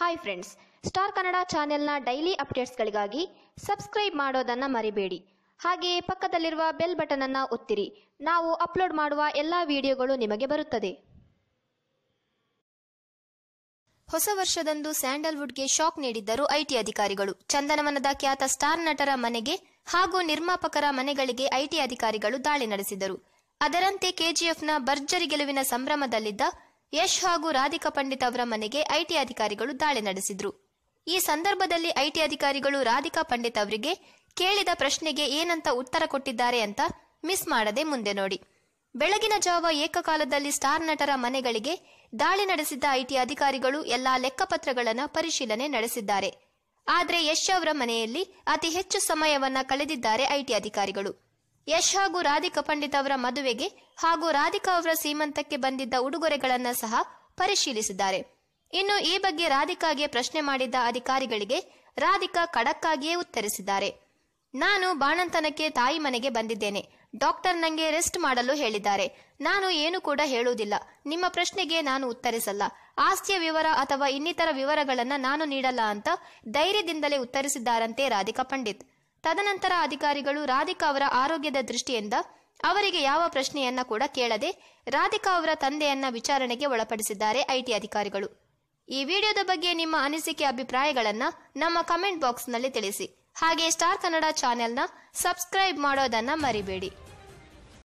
Hi friends star Kannada ಚಾನೆಲ್ನ daily ಅಪ್ಡೇಟ್ಸ್ಗಳಿಗಾಗಿ subscribe ಮಾಡೋದನ್ನು ಮರಿಬೇಡಿ. ಹಾಗೆಯೇ ಪಕ್ಕದಲ್ಲಿರುವ ಬೆಲ್ ಬಟನ್ ಅನ್ನು ಒತ್ತಿರಿ. ನಾವು ಅಪ್ಲೋಡ್ ಮಾಡುವ ಎಲ್ಲ ವಿಡಿಯೋಗಳು ನಿಮಗೆ ಬರುತ್ತದೆ. ಹೊಸ ವರ್ಷದಂದು ಸ್ಯಾಂಡಲ್ವುಡ್ಗೆ ಶಾಕ್ ನೀಡಿದ್ದರು ಐಟಿ ಅಧಿಕಾರಿಗಳು. ಚಂದನವನದ ಖ್ಯಾತ ಸ್ಟಾರ್ ನಟರ ಮನೆಗೆ ಹಾಗೂ ನಿರ್ಮಾಪಕರ ಮನೆಗಳಿಗೆ ಐಟಿ ಅಧಿಕಾರಿಗಳು ದಾಳಿ ನಡೆಸಿದರು. ಅದರಂತೆ ಕೆಜಿಎಫ್ನ ಭರ್ಜರಿ ಗೆಲುವಿನ ಸಂಭ್ರಮದಲ್ಲಿದ್ದ ಯಶ್ ಹಾಗೂ ರಾಧಿಕಾ ಪಂಡಿತ್ ಅವರ ಮನೆಗೆ ಐಟಿ ಅಧಿಕಾರಿಗಳು ದಾಳಿ ನಡೆಸಿದ್ರು. ಈ ಸಂದರ್ಭದಲ್ಲಿ ಐಟಿ ಅಧಿಕಾರಿಗಳು ರಾಧಿಕಾ ಪಂಡಿತ್ ಅವರಿಗೆ ಕೇಳಿದ ಪ್ರಶ್ನೆಗೆ ಏನಂತ ಉತ್ತರ ಕೊಟ್ಟಿದ್ದಾರೆ ಅಂತ ಮಿಸ್ ಮಾಡದೆ ಮುಂದೆ ನೋಡಿ. ಬೆಳಗಿನ ಜಾವ ಏಕಕಾಲದಲ್ಲಿ ಸ್ಟಾರ್ ನಟರ ಮನೆಗಳಿಗೆ ದಾಳಿ ನಡೆಸಿದ್ದ ಐಟಿ ಅಧಿಕಾರಿಗಳು ಎಲ್ಲಾ ಲೆಕ್ಕಪತ್ರಗಳನ್ನು ಪರಿಶೀಲನೆ ನಡೆಸಿದ್ದಾರೆ. ಆದರೆ ಯಶ್ ಅವರ ಮನೆಯಲ್ಲಿ ಅತಿ ಹೆಚ್ಚು ಸಮಯವನ್ನ ಕಳೆದಿದ್ದಾರೆ ಐಟಿ ಅಧಿಕಾರಿಗಳು. ಯಶ್ ಹಾಗೂ ರಾಧಿಕಾ ಪಂಡಿತ್ ಅವರ ಮದುವೆಗೆ ಹಾಗೂ ರಾಧಿಕಾ ಅವರ ಸೀಮಂತಕ್ಕೆ ಬಂದಿದ್ದ ಉಡುಗೊರೆಗಳನ್ನ ಸಹ ಪರಿಶೀಲಿಸಿದ್ದಾರೆ. ಇನ್ನು ಈ ಬಗ್ಗೆ ರಾಧಿಕಾಗೆ ಪ್ರಶ್ನೆ ಮಾಡಿದ್ದ ಅಧಿಕಾರಿಗಳಿಗೆ ರಾಧಿಕಾ ಖಡಕ್ಕಾಗಿಯೇ ಉತ್ತರಿಸಿದ್ದಾರೆ. ನಾನು ಬಾಣಂತನಕ್ಕೆ ತಾಯಿ ಮನೆಗೆ ಬಂದಿದ್ದೇನೆ. ಡಾಕ್ಟರ್ ನಂಗೆ ರೆಸ್ಟ್ ಮಾಡಲು ಹೇಳಿದ್ದಾರೆ. ನಾನು ಏನು ಕೂಡ ಹೇಳುವುದಿಲ್ಲ. ನಿಮ್ಮ ಪ್ರಶ್ನೆಗೆ ನಾನು ಉತ್ತರಿಸಲ್ಲ. ಆಸ್ತಿಯ ವಿವರ ಅಥವಾ ಇನ್ನಿತರ ವಿವರಗಳನ್ನ ನಾನು ನೀಡಲ್ಲ ಅಂತ ಧೈರ್ಯದಿಂದಲೇ ಉತ್ತರಿಸಿದ್ದಾರಂತೆ ರಾಧಿಕಾ ಪಂಡಿತ್. ತದನಂತರ ಅಧಿಕಾರಿಗಳು ರಾಧಿಕಾ ಅವರ ಆರೋಗ್ಯದ ದೃಷ್ಟಿಯಿಂದ ಅವರಿಗೆ ಯಾವ ಪ್ರಶ್ನೆಯನ್ನ ಕೂಡ ಕೇಳದೆ ರಾಧಿಕಾ ಅವರ ತಂದೆಯನ್ನ ವಿಚಾರಣೆಗೆ ಒಳಪಡಿಸಿದ್ದಾರೆ ಐಟಿ ಅಧಿಕಾರಿಗಳು. ಈ ವಿಡಿಯೋದ ಬಗ್ಗೆ ನಿಮ್ಮ ಅನಿಸಿಕೆ, ಅಭಿಪ್ರಾಯಗಳನ್ನ ನಮ್ಮ ಕಮೆಂಟ್ ಬಾಕ್ಸ್ನಲ್ಲಿ ತಿಳಿಸಿ. ಹಾಗೆ ಸ್ಟಾರ್ ಕನ್ನಡ ಚಾನೆಲ್ನ ಸಬ್ಸ್ಕ್ರೈಬ್ ಮಾಡೋದನ್ನ ಮರಿಬೇಡಿ.